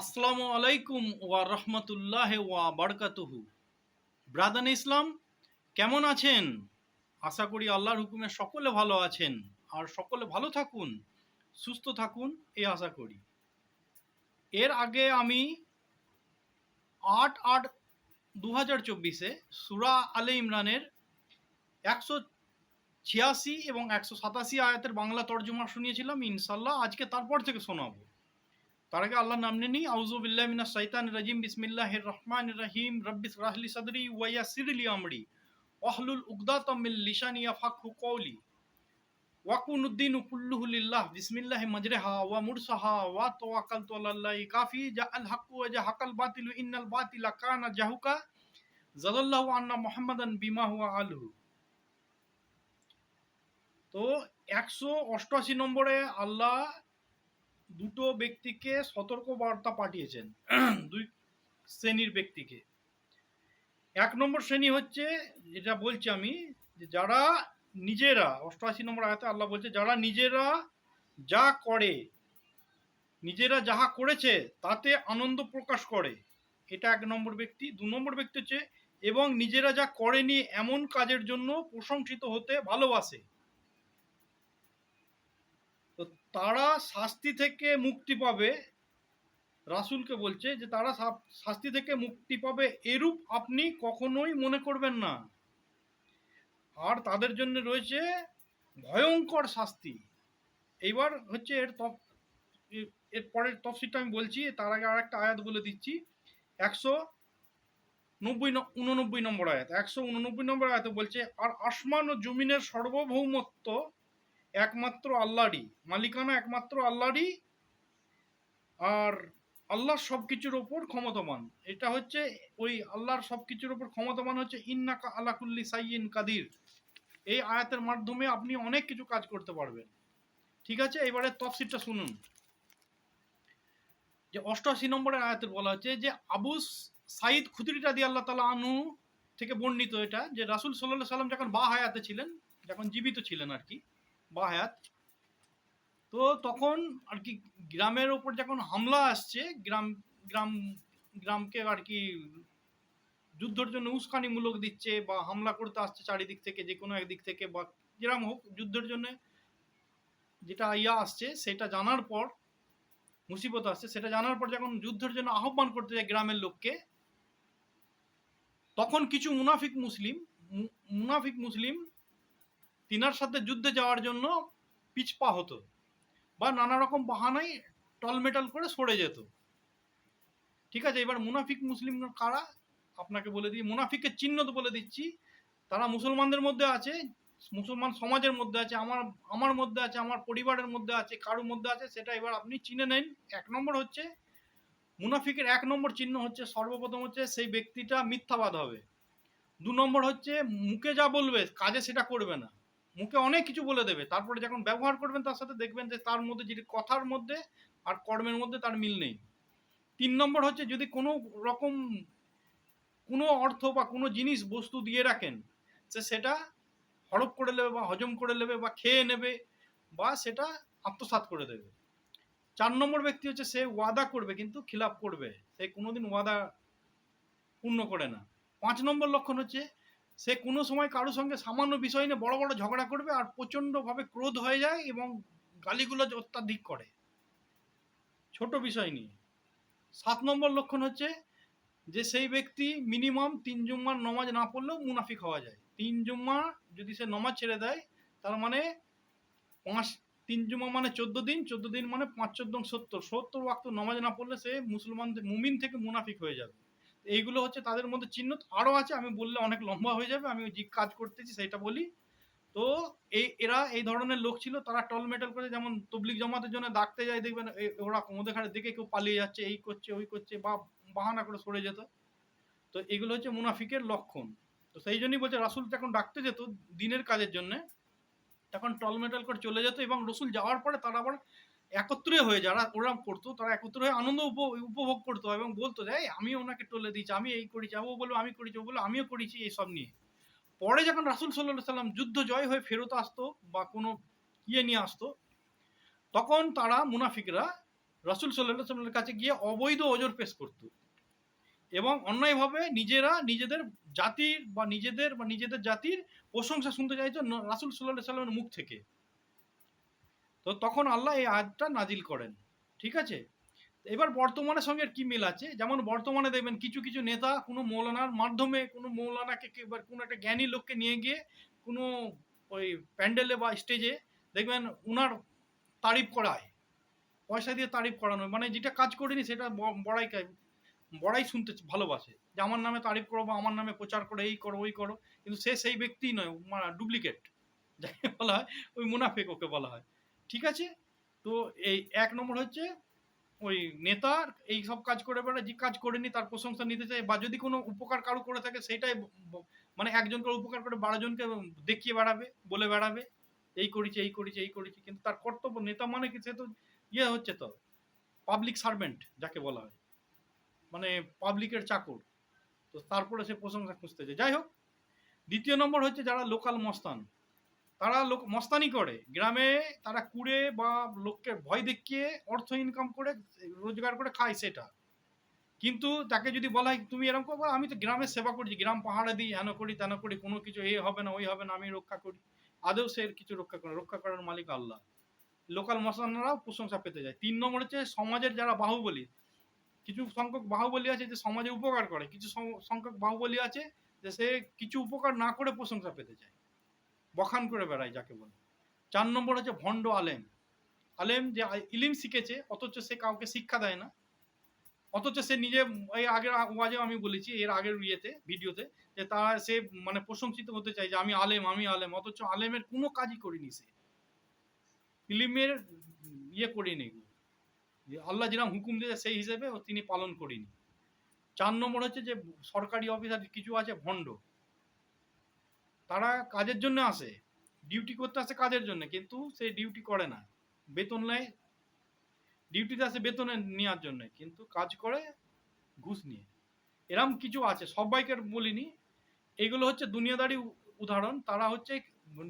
আসসালামু আলাইকুম ওয়া রহমতুল্লাহ ওয়া বারকাতুহু। ব্রাদান ইসলাম, কেমন আছেন? আশা করি আল্লাহর হুকুমে সকলে ভালো আছেন। আর সকলে ভালো থাকুন, সুস্থ থাকুন, এই আশা করি। এর আগে আমি আট আট দু হাজার চব্বিশে সুরা আলে ইমরানের একশো ছিয়াশি এবং একশো সাতাশি আয়াতের বাংলা তর্জমা শুনিয়েছিলাম ইনশাল্লাহ আজকে তারপর থেকে শোনাবো। তার আগে আল্লাহ নাম নিয়ে নিই। আউজু বিল্লাহ মিনা শৈতান রাজিম। বিসমিল্লাহ রহমান রহিম। রব্বিস রাহলি সদরি ওয়াইয়া সিরলি আমরি। ওয়াহলুল উকদাতাম মিন লিসানি ইয়াফাকহু কওলি। ওয়াকুনুদ্দিন কুল্লুহু লিল্লাহ। বিসমিল্লাহি মাজরিহা ওয়া মুরসাহা ওয়া তাওয়াক্কালতু আলাল্লাহি কাফি। জাআল হাক্কু ওয়া জাহাকাল বাতিলু। ইন্নাল বাতিলা কানা জাহুকা। জালাল্লাহু আন্না মুহাম্মাদান বিমা হুয়া আলহু। তো একশো অষ্টআশি নম্বরে আল্লাহ দুটো ব্যক্তিকে সতর্ক বার্তা পাঠিয়েছেন, দুই শ্রেণির ব্যক্তিকে। এক নম্বর শ্রেণি হচ্ছে, যেটা বলছি আমি, যে যারা নিজেরা, অষ্টআশি নম্বর আয়াতে আল্লাহ বলছে, যারা নিজেরা যা করে, নিজেরা যাহা করেছে, তাতে আনন্দ প্রকাশ করে। এটা এক নম্বর ব্যক্তি। দু নম্বর ব্যক্তি হচ্ছে, এবং নিজেরা যা করেনি, এমন কাজের জন্য প্রশংসিত হতে ভালোবাসে তো তারা শাস্তি থেকে মুক্তি পাবে। রাসুলকে বলছে যে, তারা শাস্তি থেকে মুক্তি পাবে এরূপ আপনি কখনোই মনে করবেন না। আর তাদের জন্য রয়েছে ভয়ঙ্কর শাস্তি। এইবার হচ্ছে এর তফ, এর পরের তফসিলটা আমি বলছি, তার আগে আরেকটা আয়াত বলে দিচ্ছি। একশো নব্বই উননব্বই নম্বর আয়াত। একশো উননব্বই নম্বর আয়াতে বলছে, আর আসমান ও জমিনের সার্বভৌমত্ব একমাত্র আল্লাহরই, মালিকানা একমাত্র আল্লাহরই আর আল্লাহ সব কিছুর ওপর ক্ষমতাবান। এটা হচ্ছে ওই আল্লাহর সব কিছুর ওপর ক্ষমতাবান হচ্ছে ইন্নাকা আলাকুল্লি সাইয়িন কাদির। এই আয়াতের মাধ্যমে আপনি অনেক কিছু কাজ করতে পারবেন। ঠিক আছে? এবারে তফসিরটা শুনুন। যে অষ্টআশি নম্বরের আয়াতের বলা হচ্ছে যে আবু সাইদ খুদরিটা দিয়ে আল্লাহ তালা আনু থেকে বর্ণিত এটা যে রাসুল সাল্লাহ সাল্লাম যখন বা হায়াতে ছিলেন, যখন জীবিত ছিলেন আর কি বা হায়াত তো তখন আর কি গ্রামের ওপর যখন হামলা আসছে, গ্রাম গ্রাম, গ্রামকে আর কি যুদ্ধের জন্য উস্কানিমূলক দিচ্ছে বা হামলা করতে আসছে চারিদিক থেকে, যে কোনো একদিক থেকে বা যেরকম হোক যুদ্ধের জন্য যেটা ইয়া আসছে সেটা জানার পর, মুসিবত আসছে, সেটা জানার পর যখন যুদ্ধের জন্য আহ্বান করতে যায় গ্রামের লোককে, তখন কিছু মুনাফিক মুসলিম মুনাফিক মুসলিম তিনার সাথে যুদ্ধে যাওয়ার জন্য পিছপা হতো বা নানা রকম বাহানায় টলমেটাল করে সরে যেত। ঠিক আছে, এবার মুনাফিক মুসলিম কারা? আপনাকে বলে দিই, মুনাফিকের চিহ্ন তো বলে দিচ্ছি। তারা মুসলমানদের মধ্যে আছে, মুসলমান সমাজের মধ্যে আছে, আমার আমার মধ্যে আছে, আমার পরিবারের মধ্যে আছে, কারোর মধ্যে আছে, সেটা এবার আপনি চিনে নেন। এক নম্বর হচ্ছে, মুনাফিকের এক নম্বর চিহ্ন হচ্ছে, সর্বপ্রথম হচ্ছে সেই ব্যক্তিটা মিথ্যাবাদ হবে। দু নম্বর হচ্ছে, মুখে যা বলবে, কাজে সেটা করবে না। মুখে অনেক কিছু বলে দেবে। তারপরে যখন ব্যবহার করবেন তার সাথে দেখবেন যে তার মধ্যে যেটি কথার মধ্যে আর কর্মের মধ্যে তার মিল নেই। তিন নম্বর হচ্ছে যদি কোনো রকম কোনো অর্থ বা কোনো জিনিস বস্তু দিয়ে রাখেন, সে সেটা হড়প করে নেবে বা হজম করে নেবে বা খেয়ে নেবে বা সেটা আত্মসাৎ করে দেবে। চার নম্বর ব্যক্তি হচ্ছে সে ওয়াদা করবে কিন্তু খিলাপ করবে। সে কোনোদিন ওয়াদা পূর্ণ করে না। পাঁচ নম্বর লক্ষণ হচ্ছে সে কোনো সময় কারোর সঙ্গে সামান্য বিষয় নিয়ে বড় বড় ঝগড়া করবে আর প্রচণ্ডভাবে ক্রোধ হয়ে যায় এবং গালিগুলো অত্যাধিক করে। ছোট বিষয় নিয়ে। সাত নম্বর লক্ষণ হচ্ছে যে সেই ব্যক্তি মিনিমাম তিন জুম্মার নমাজ না পড়লেও মুনাফিক হওয়া যায়। তিন জুম্মা যদি সে নমাজ ছেড়ে দেয়, তার মানে পাঁচ, তিন জুম্মা মানে চোদ্দ দিন চোদ্দ দিন মানে পাঁচ, চোদ্দ, সত্তর। সত্তর ওয়াক্ত নমাজ না পড়লে সে মুসলমান মুমিন থেকে মুনাফিক হয়ে যাবে। এইগুলো হচ্ছে তাদের মধ্যে চিহ্ন আরও আছে, আমি বললে অনেক লম্বা হয়ে যাবে, আমি যে কাজ করতেছি সেটা বলি। তো এই, এরা এই ধরনের লোক ছিল, তারা টল টলমেটাল করে যেমন তবলিক জমাতের জন্য ডাকতে যায়, দেখবেন ওরা ওদের দেখে কেউ পালিয়ে যাচ্ছে, এই করছে, ওই করছে বা বাহানা করে সরে যেত। তো এগুলো হচ্ছে মুনাফিকের লক্ষণ। তো সেই জন্যই বলছে, রাসুল যখন ডাকতে যেত দিনের কাজের জন্য, তখন টলমেটাল করে চলে যেত এবং রসুল যাওয়ার পরে তারা আবার একত্রে হয়ে যারা ওরা করতো তারা একত্রে হয়ে আনন্দ উপ- উপভোগ করতো এবং বলতো যে "এই, আমি ওনাকে টলে দিয়েছি আমি এই করেছি ও বলব আমি করেছি ও বলব আমিও করেছি এইসব নিয়ে। পরে যখন রাসুল সাল্লাহ সাল্লাম যুদ্ধ জয় হয়ে ফেরত আসতো বা কোনো ইয়ে নিয়ে আসতো তখন তারা মুনাফিকরা রসুল সাল্লাহ সাল্লামের কাছে গিয়ে অবৈধ ওজোর পেশ করতো এবং অন্যায়ভাবে নিজেরা নিজেদের জাতির বা নিজেদের বা নিজেদের জাতির প্রশংসা শুনতে চাইতো রাসূল সাল্লাহ সাল্লামের মুখ থেকে। তো তখন আল্লাহ এই আয়াতটা নাজিল করেন। ঠিক আছে? এবার বর্তমানের সঙ্গে কি মিল আছে? যেমন বর্তমানে দেখবেন কিছু কিছু নেতা কোনো মৌলানার মাধ্যমে কোনো মৌলানাকে বা কোনো একটা জ্ঞানী লোককে নিয়ে গিয়ে কোনো ওই প্যান্ডেলে বা স্টেজে দেখবেন উনার তারিফ করায়। পয়সা দিয়ে তারিফ করানো মানে যেটা কাজ করিনি সেটা বড়াই বড়াই শুনতে ভালোবাসে। যে আমার নামে তারিফ করো বা আমার নামে প্রচার করো, এই করো, ওই করো। কিন্তু সে সেই ব্যক্তি নয় ডুপ্লিকেট যাকে বলা হয়, ওই মুনাফেক ওকে বলা হয়। ঠিক আছে? তো এই এক নম্বর হচ্ছে ওই নেতার এই সব কাজ করে বেড়ায়, যে কাজ করেনি তার প্রশংসা নিতে চায়, বা যদি কোনো উপকার কারও করে থাকে সেটাই মানে একজনকে উপকার করে বারো জনকে দেখিয়ে বেড়াবে, বলে বেড়াবে, এই করেছে এই করেছে এই করেছে, কিন্তু তার কর্তব্য নেতা মানে কি সে তো ইয়ে হচ্ছে তো পাবলিক সার্ভেন্ট যাকে বলা হয় মানে পাবলিকের চাকর, তো তারপরে সে প্রশংসা খুঁজতে যায়। যাই হোক, দ্বিতীয় নম্বর হচ্ছে যারা লোকাল মস্তান তারা লোক মস্তানি করে। গ্রামে তারা কুড়ে বা লোককে ভয় দেখিয়ে অর্থ ইনকাম করে, রোজগার করে খায় সেটা। কিন্তু তাকে যদি বলা হয়, তুমি এরকম করব আমি তো গ্রামের সেবা করছি। গ্রাম পাহাড়ে দিই হেন করি, তেন করি, কোনো কিছু এ হবে না, ওই হবে না, আমি রক্ষা করি। আদৌ সে কিছু রক্ষা করে রক্ষা করার মালিক আল্লাহ। লোকাল মশলানারাও প্রশংসা পেতে যায়। তিন নম্বর হচ্ছে সমাজের যারা বাহুবলী, কিছু সংখ্যক বাহুবলী আছে যে সমাজে উপকার করে, কিছু সংখ্যক বাহুবলী আছে যে সে কিছু উপকার না করে প্রশংসা পেতে চায় বখান করে বেড়ায় যাকে বলে। চার নম্বর হচ্ছে ভণ্ড আলেম। আলেম যে ইলিম শিখেছে, অথচ সে কাউকে শিক্ষা দেয় না। অথচ সে নিজে এই আগের ওয়াজে আমি বলেছি, এর আগের ইয়েতে, ভিডিওতে, যে তারা সে মানে প্রশংসিত হতে চায় যে আমি আলেম আমি আলেম, অথচ আলেমের কোনো কাজই করিনি সে। ইলিমের ইয়ে করিনি। আল্লাহ যেরকম হুকুম দিয়েছে, সেই হিসেবে তিনি পালন করিনি। চার নম্বর হচ্ছে যে সরকারি অফিসার কিছু আছে, ভণ্ড। তারা কাজের জন্য আসে ডিউটি করতে আসে কাজের জন্য, কিন্তু সে ডিউটি করে না। বেতন নেয় ডিউটিতে আসে বেতন নেওয়ার জন্য, কিন্তু কাজ করে ঘুষ নিয়ে। এরম কিছু আছে, সবাইকে বলিনি। এগুলো হচ্ছে দুনিয়াদারি উদাহরণ। তারা হচ্ছে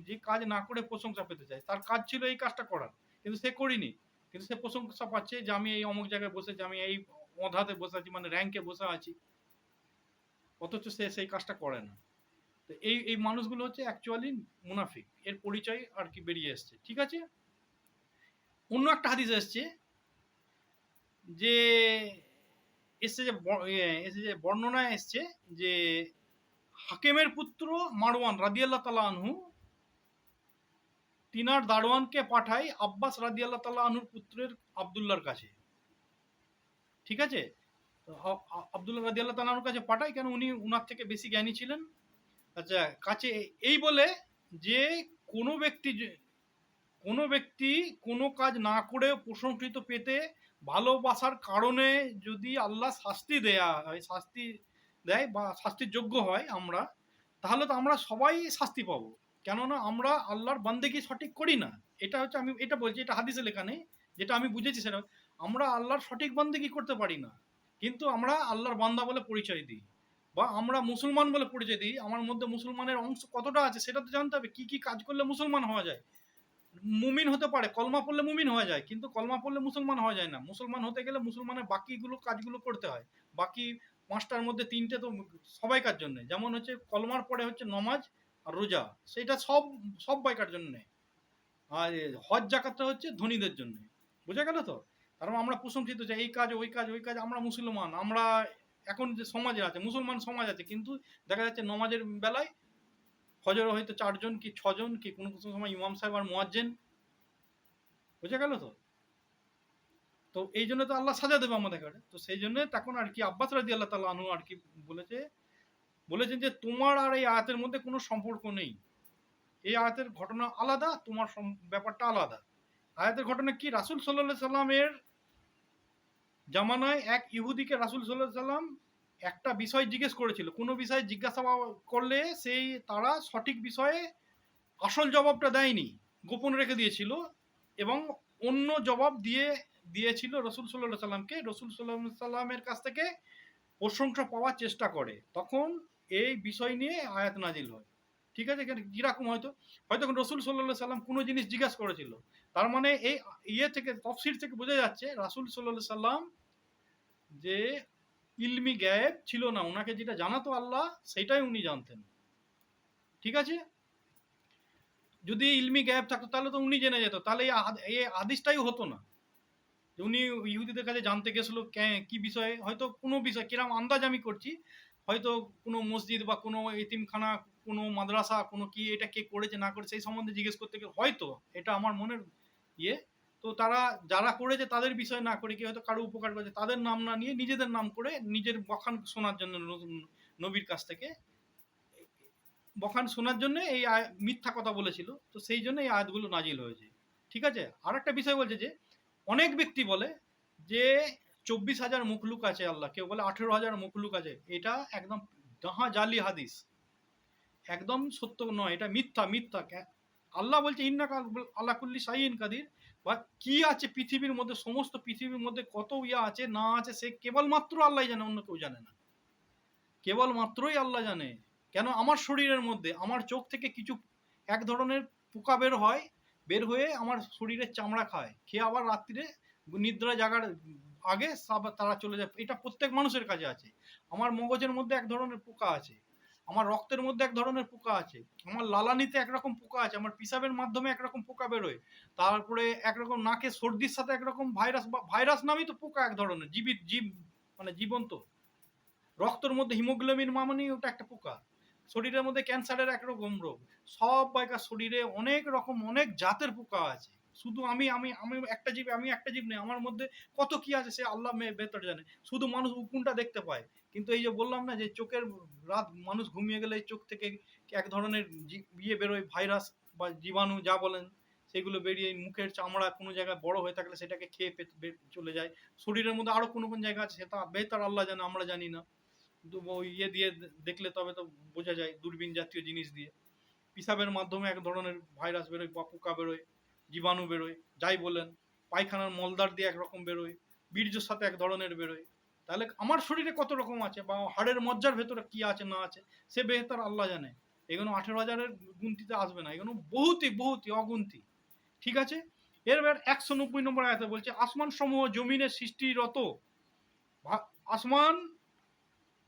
যে কাজ না করে প্রশংসা পেতে চায়। তার কাজ ছিল এই কাজটা করার, কিন্তু সে করিনি। কিন্তু সে প্রশংসা পাচ্ছে যে আমি এই অমুক জায়গায় বসেছি আমি এই অধাতে বসে আছি মানে র্যাঙ্কে বসে আছি। অথচ সে সেই কাজটা করে না। তো এই এই মানুষগুলো হচ্ছে অ্যাকচুয়ালি মুনাফিক। এর পরিচয় আর কি বেরিয়ে এসছে ঠিক আছে? অন্য একটা হাদিস এসছে যে এসছে যে ইয়ে, যে বর্ণনায় এসছে যে হাকেমের পুত্র মারওয়ান রাদিয়াল্লাহ তালা আনহু তিনার দারোয়ানকে পাঠায় আব্বাস রাদিয়াল্লাহ তালা আনহুর পুত্রের আবদুল্লার কাছে। ঠিক আছে? আবদুল্লাহ রাদিয়াল্লাহ আনহুর কাছে পাঠায় কেন উনি উনার থেকে বেশি জ্ঞানী ছিলেন? আচ্ছা কাছে এই বলে যে কোনো ব্যক্তি কোনো ব্যক্তি কোনো কাজ না করে প্রশংসিত পেতে ভালোবাসার কারণে যদি আল্লাহ শাস্তি দেয়া হয়, শাস্তি দেয় বা শাস্তির যোগ্য হয় আমরা, তাহলে তো আমরা সবাই শাস্তি পাবো। কেননা আমরা আল্লাহর বান্দেকি সঠিক করি না। এটা হচ্ছে আমি, এটা বলছি, এটা হাদিসে লেখা নেই। যেটা আমি বুঝেছি সেটা, আমরা আল্লাহর সঠিক বান্দেকি করতে পারি না। কিন্তু আমরা আল্লাহর বান্দা বলে পরিচয় দিই। বা আমরা মুসলমান বলে পরিচয় দিই, আমার মধ্যে মুসলমানের অংশ কতটা আছে সেটা তো জানতে হবে, কি কি কাজ করলে মুসলমান হওয়া যায়? মুমিন হতে পারে, কলমা পড়লে মুমিন হওয়া যায়, কিন্তু কলমা পড়লে মুসলমান হওয়া যায় না। মুসলমান হতে গেলে মুসলমানের বাকিগুলো কাজগুলো করতে হয়। বাকি পাঁচটার মধ্যে তিনটে তো সবাইকার জন্য। যেমন হচ্ছে কলমার পরে হচ্ছে নমাজ আর রোজা, সেটা সব সব বাইকার জন্য। আর হজ জাকাতটা হচ্ছে ধনীদের জন্য। বুঝা গেল তো? তার মানে আমরা প্রশংসিত যে এই কাজ, ওই কাজ ওই কাজ, আমরা মুসলমান, আমরা এখন যে সমাজে আছে, মুসলমান সমাজ আছে, কিন্তু দেখা যাচ্ছে নমাজের বেলায় ফজরে হয়তো চারজন কি ছজন কি কোনো কোনো সময় ইমাম সাহেব আর মোয়াজ্জেন বুঝা গেল তো? তো এই জন্য তো আল্লাহ সাজা দেবে আমাদের কাছে তো সেই জন্য তখন আর কি আব্বাস রাজি আল্লাহ তালা আনু আর কি বলেছে, বলেছেন যে তোমার আর এই আয়াতের মধ্যে কোনো সম্পর্ক নেই। এই আয়াতের ঘটনা আলাদা, তোমার ব্যাপারটা আলাদা। আয়াতের ঘটনা কি? রাসুল সাল্লাহ সাল্লামের জামানায় এক ইহুদিকে রাসুল সাল্লাহ সাল্লাম একটা বিষয় জিজ্ঞেস করেছিল। কোনো বিষয় জিজ্ঞাসা করলে সেই তারা সঠিক বিষয়ে আসল জবাবটা দেয়নি, গোপন রেখে দিয়েছিল এবং অন্য জবাব দিয়ে দিয়েছিল রসুল সাল্লাহ সাল্লামকে। রসুল সাল্লাহ সাল্লামের কাছ থেকে প্রশংসা পাওয়ার চেষ্টা করে। তখন এই বিষয় নিয়ে আয়াত নাজিল হয়। ঠিক আছে? এখানে কীরকম হয়তো? হয়তো রসুল সাল্লাহ সাল্লাম কোনো জিনিস জিজ্ঞাসা করেছিল। তার মানে এই ইয়ে থেকে, তফসির থেকে বোঝা যাচ্ছে রাসুল সাল্লাহ সাল্লাম যে ইলমি গায়েব ছিল না ওনাকে যেটা জানাতো আল্লাহ, সেটাই উনি জানতেন। ঠিক আছে? যদি ইলমি গায়েব থাকতো, তাহলে তো উনি জেনে যেত। তাহলে এই আদ- আদিসটাই হতো না। উনি ইহুদিদের কাছে জানতে গেছিল কি বিষয়ে, হয়তো কোনো বিষয়, কিরম আন্দাজ আমি করছি। হয়তো কোনো মসজিদ বা কোনো এতিমখানা, কোনো মাদ্রাসা, কোনো কি, এটা কে করেছে, না করেছে, সেই সম্বন্ধে জিজ্ঞেস করতে গেলে হয়তো, এটা আমার মনের ইয়ে। তো তারা যারা করেছে তাদের বিষয় না করে কি হয়তো কারও উপকার করেছে, তাদের নাম না নিয়ে নিজেদের নাম করে নিজের বখান শোনার জন্য নবীর কাছ থেকে বখান শোনার জন্য এই মিথ্যা কথা বলেছিল। তো সেই জন্য এই আয়াতগুলো নাজিল হয়েছে। ঠিক আছে? আর একটা বিষয় বলছে যে, অনেক ব্যক্তি বলে যে চব্বিশ হাজার মুখলুক আছে আল্লাহ। কেউ বলে আঠেরো হাজার মুখলুক আছে। এটা একদম ডাহা জালি হাদিস। একদম সত্য নয়। এটা মিথ্যা মিথ্যা। আল্লাহ বলছে ইন্না আল্লাহ কুল্লি সাইন কাদির। বা কি আছে পৃথিবীর মধ্যে, সমস্ত পৃথিবীর মধ্যে কত ইয়া আছে, না আছে, সে কেবলমাত্র আল্লাহ জানে, অন্য কেউ জানে না। কেবলমাত্রই আল্লাহ জানে। কেন? আমার শরীরের মধ্যে, আমার চোখ থেকে কিছু এক ধরনের পোকা বের হয়, বের হয়ে আমার শরীরের চামড়া খায়। খেয়ে আবার রাত্রিরে নিদ্রা জাগার আগে তারা চলে যায়। এটা প্রত্যেক মানুষের কাছে আছে। আমার মগজের মধ্যে এক ধরনের পোকা আছে। আমার রক্তের মধ্যে এক ধরনের পোকা আছে। আমার লালানিতে একরকম পোকা আছে, আমার পিসাবের মাধ্যমে একরকম পোকা বেরোয়। তারপরে একরকম নাকে সর্দির সাথে একরকম ভাইরাস বা, ভাইরাস নামই তো পোকা এক ধরনের, জীবিত জীব মানে জীবন্ত। রক্তের মধ্যে হিমোগ্লোবিন মামানি ওটা একটা পোকা। শরীরের মধ্যে ক্যান্সারের একরকম রোগ। সব বাইকার শরীরে অনেক রকম, অনেক জাতের পোকা আছে। শুধু আমি আমি আমি একটা জীব, আমি একটা জীব নেই আমার মধ্যে কত কি আছে সে আল্লাহ মে বেতর জানে। শুধু মানুষ উকুনটা দেখতে পায়। কিন্তু এই যে বললাম না যে চোখের রাত মানুষ ঘুমিয়ে গেলে চোখ থেকে এক ধরনের ইয়ে বেরোয় ভাইরাস বা জীবাণু যা বলেন, সেগুলো বেরিয়ে মুখের চামড়া কোনো জায়গায় বড় হয়ে থাকলে সেটাকে খেয়ে চলে যায়। শরীরের মধ্যে আরও কোনো কোন জায়গা আছে, সেটা বেহতার আল্লাহ জানে, আমরা জানি না। ওই ইয়ে দিয়ে দেখলে তবে তো বোঝা যায়, দূরবীন জাতীয় জিনিস দিয়ে। পিসাবের মাধ্যমে এক ধরনের ভাইরাস বেরোয় বা পোকা বেরোয়, জীবাণু বেরোয়, যাই বলেন, পায়খানার মলদার দিয়ে একরকম বেরোয়, বীর্যের সাথে এক ধরনের বেরোয়। তাহলে আমার শরীরে কত রকম আছে বা হাড়ের মজ্জার ভেতরে কি আছে, না আছে, সে বেহতার আল্লাহ জানে। এগুলো আঠেরো হাজারের গুনতিতে আসবে না, এগুলো বহুতই বহুতই অগুন্তি। ঠিক আছে? এরবার একশো নব্বই নম্বর আয়াতে বলছে, আসমান সমূহ জমিনের সৃষ্টিরত। আসমান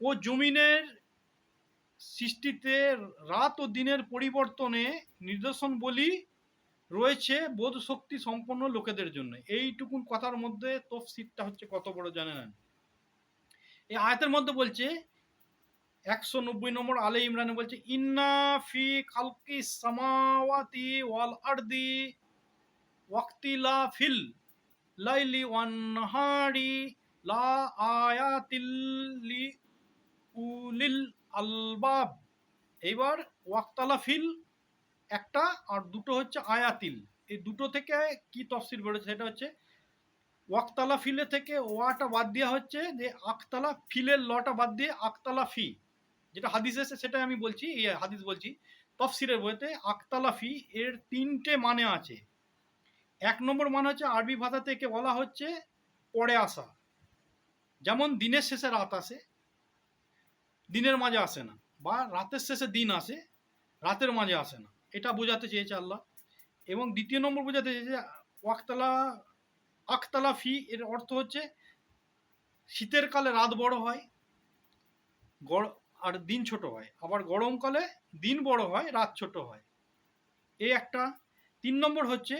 ও জমিনের সৃষ্টিতে রাত ও দিনের পরিবর্তনে নিদর্শন বলি রয়েছে বোধ শক্তি সম্পন্ন লোকেদের জন্য। এইটুকুন কথার মধ্যে তফসিরটা হচ্ছে কত বড় জানে এই আয়াতের মধ্যে বলছে একশো নব্বই নম্বর আলে ইমরানে বলছে, ইন্না ফি খালকি সামাওয়াতি ওয়াল আরদি ওয়াক্তিলা ফিল লাইলি ওয়ান নাহারি লা আয়াতিল লি উলিল আলবাব। এইবার ওয়াক্তালা ফিল একটা আর দুটো হচ্ছে আয়াতিল। এই দুটো থেকে কি তফসিল বেরোচ্ছে? সেটা হচ্ছে ওয়াক্তালা ফিলে থেকে ওয়াটা বাদ দেওয়া হচ্ছে যে আকতালা ফিলের লটা বাদ দিয়ে আকতালা ফি, যেটা হাদিস এসে সেটাই আমি বলছি, এই হাদিস বলছি। তফসিরের বইতে আকতালা ফি এর তিনটে মানে আছে। এক নম্বর মানে হচ্ছে আরবি ভাষা থেকে বলা হচ্ছে পরে আসা। যেমন দিনের শেষে রাত আসে, দিনের মাঝে আসে না, বা রাতের শেষে দিন আসে, রাতের মাঝে আসে না। এটা বোঝাতে চেয়েছে আল্লাহ। এবং দ্বিতীয় নম্বর বোঝাতে চেয়েছে ওয়াক্তালা আকতালা ফি এর অর্থ হচ্ছে শীতের কালে রাত বড় হয় আর দিন ছোট হয়। আবার গরমকালে দিন বড় হয়, রাত ছোট হয়। এই একটা। তিন নম্বর হচ্ছে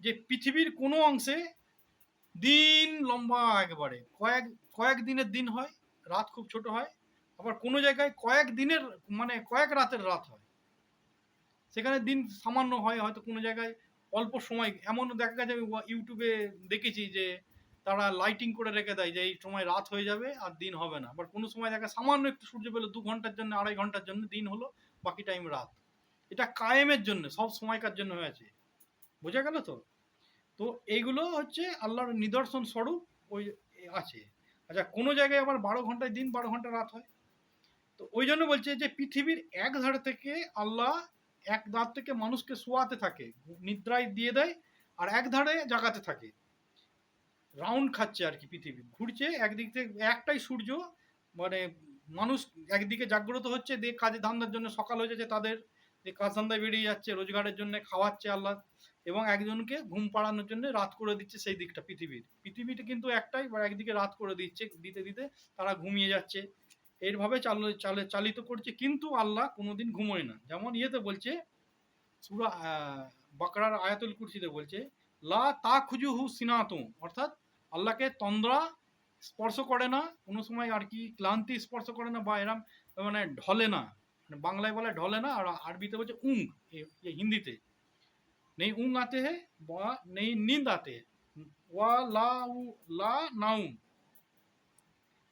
যে পৃথিবীর কোনো অংশে দিন লম্বা একবারে। কয়েক কয়েক দিনের দিন হয়, রাত খুব ছোট হয়। আবার কোনো জায়গায় কয়েক দিনের মানে কয়েক রাতের রাত হয়। সেখানে দিন সামান্য হয়, হয়তো কোনো জায়গায় অল্প সময়, এমন দেখা গেছে আমি ইউটিউবে দেখেছি যে তারা লাইটিং করে রেখে দেয় যে এই সময় রাত হয়ে যাবে আর দিন হবে না। আবার কোনো সময় দেখা সামান্য একটু সূর্য পেল দু ঘণ্টার জন্য, আড়াই ঘণ্টার জন্য দিন হলো, বাকি টাইম রাত। এটা কায়েমের জন্য, সব সময়কার জন্য হয়েছে। বোঝা গেল তো? তো এইগুলো হচ্ছে আল্লাহর নিদর্শন স্বরূপ ওই আছে। আচ্ছা কোনো জায়গায় আবার বারো ঘন্টায় দিন, বারো ঘণ্টা রাত হয়? তো ওই জন্য বলছে যে পৃথিবীর এক ধার থেকে আল্লাহ এক ধার থেকে মানুষকে শোয়াতে থাকে, নিদ্রায় দিয়ে দেয় আর এক ধারে জাগাতে থাকে। রাউন্ড খাচ্ছে আর কি পৃথিবী, ঘুরছে একদিক থেকে, একটাই সূর্য মানে মানুষ একদিকে জাগ্রত হচ্ছে, দিয়ে কাজে ধান্দার জন্য সকাল হয়ে যাচ্ছে তাদের যে কাজ ধান্দায় বেরিয়ে যাচ্ছে, রোজগারের জন্য খাওয়াচ্ছে আল্লাহ, এবং একজনকে ঘুম পাড়ানোর জন্য রাত করে দিচ্ছে সেই দিকটা পৃথিবীর। পৃথিবীটা কিন্তু একটাই বা একদিকে রাত করে দিচ্ছে, দিতে দিতে তারা ঘুমিয়ে যাচ্ছে। এইভাবে চাল চালে চালিত করছে, কিন্তু আল্লাহ কোনোদিন ঘুমোয় না। যেমন ইয়েতে বলছে, সুরা বাকরার আয়াতুল কুরসিতে বলছে, লা তা খুজু হু সিনাতু, অর্থাৎ আল্লাহকে তন্দ্রা স্পর্শ করে না, কোনো সময় আর কি ক্লান্তি স্পর্শ করে না বা এরম মানে ঢলে না। মানে বাংলায় বলে ঢলে না, আর আরবিতে বলছে উং হিন্দিতে। নেই উং আতে হে, বা নেই নিন্দ আতে ওয়া লা উ লা নাউম।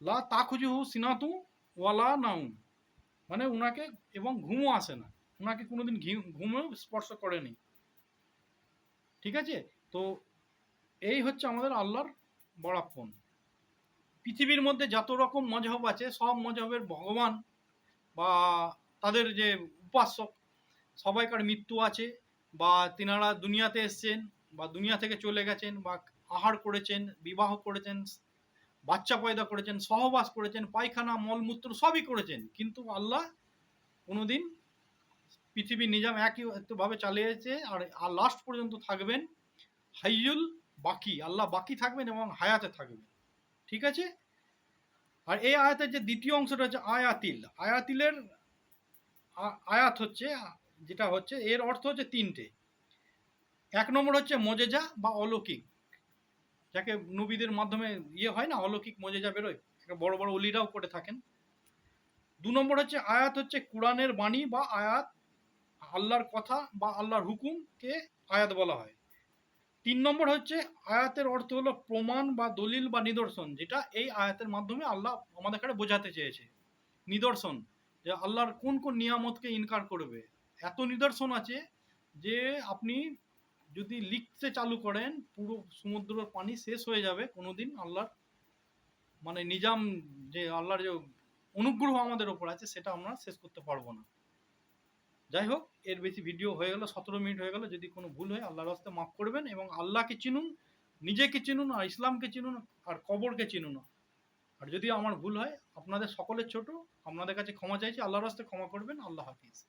লা তা খুজু হু সিনাতু ওয়ালা নাউম। মানে উনাকে এবং ঘুমও আসে না। ওনাকে কোনোদিন ঘুমেও স্পর্শ করেনি। ঠিক আছে? তো এই হচ্ছে আমাদের আল্লাহর বড়াপ্পন পৃথিবীর মধ্যে যত রকম মজহব আছে, সব মজহবের ভগবান বা তাদের যে উপাসক, সবাইকার মৃত্যু আছে বা তিনারা দুনিয়াতে এসছেন বা দুনিয়া থেকে চলে গেছেন বা আহার করেছেন, বিবাহ করেছেন বাচ্চা পয়দা করেছেন, সহবাস করেছেন, পায়খানা, মলমূত্র সবই করেছেন। কিন্তু আল্লাহ কোনোদিন পৃথিবীর নিজাম একই ভাবে চালিয়েছে আর আর লাস্ট পর্যন্ত থাকবেন হাইয়ুল বাকি। আল্লাহ বাকি থাকবেন এবং হায়াতে থাকবেন। ঠিক আছে? আর এই আয়াতের যে দ্বিতীয় অংশটা হচ্ছে আয়াতিল। আয়াতিলের আয়াত হচ্ছে, যেটা হচ্ছে, এর অর্থ হচ্ছে তিনটে। এক নম্বর হচ্ছে মজেজা বা অলৌকিক। যাকে নবীদের মাধ্যমে ইয়ে হয় না, অলৌকিক মজেজা বেরোয়, একটা বড় বড় অলিরাও করে থাকেন। দু নম্বর হচ্ছে আয়াত হচ্ছে কোরআনের বাণী বা আয়াত আল্লাহর কথা বা আল্লাহর হুকুমকে আয়াত বলা হয়। তিন নম্বর হচ্ছে আয়াতের অর্থ হলো প্রমাণ বা দলিল বা নিদর্শন, যেটা এই আয়াতের মাধ্যমে আল্লাহ আমাদের কাছে বোঝাতে চেয়েছে। নিদর্শন, যে আল্লাহর কোন কোন নিয়ামতকে ইনকার করবে। এত নিদর্শন আছে যে আপনি যদি লিখতে চালু করেন, পুরো সমুদ্রের পানি শেষ হয়ে যাবে কোনোদিন আল্লাহর। মানে নিজাম যে আল্লাহর যে অনুগ্রহ আমাদের ওপর আছে, সেটা আমরা শেষ করতে পারব না। যাই হোক, এর বেশি ভিডিও হয়ে গেল, সতেরো মিনিট হয়ে গেল, যদি কোনো ভুল হয় আল্লাহর রাস্তায় মাফ করবেন এবং আল্লাহকে চিনুন, নিজেকে চিনুন আর ইসলামকে চিনুন আর কবরকে চিনুন। আর যদি আমার ভুল হয়, আপনাদের সকলের ছোট, আপনাদের কাছে ক্ষমা চাইছি, আল্লাহর রাস্তায় ক্ষমা করবেন, আল্লাহ হাফিজ।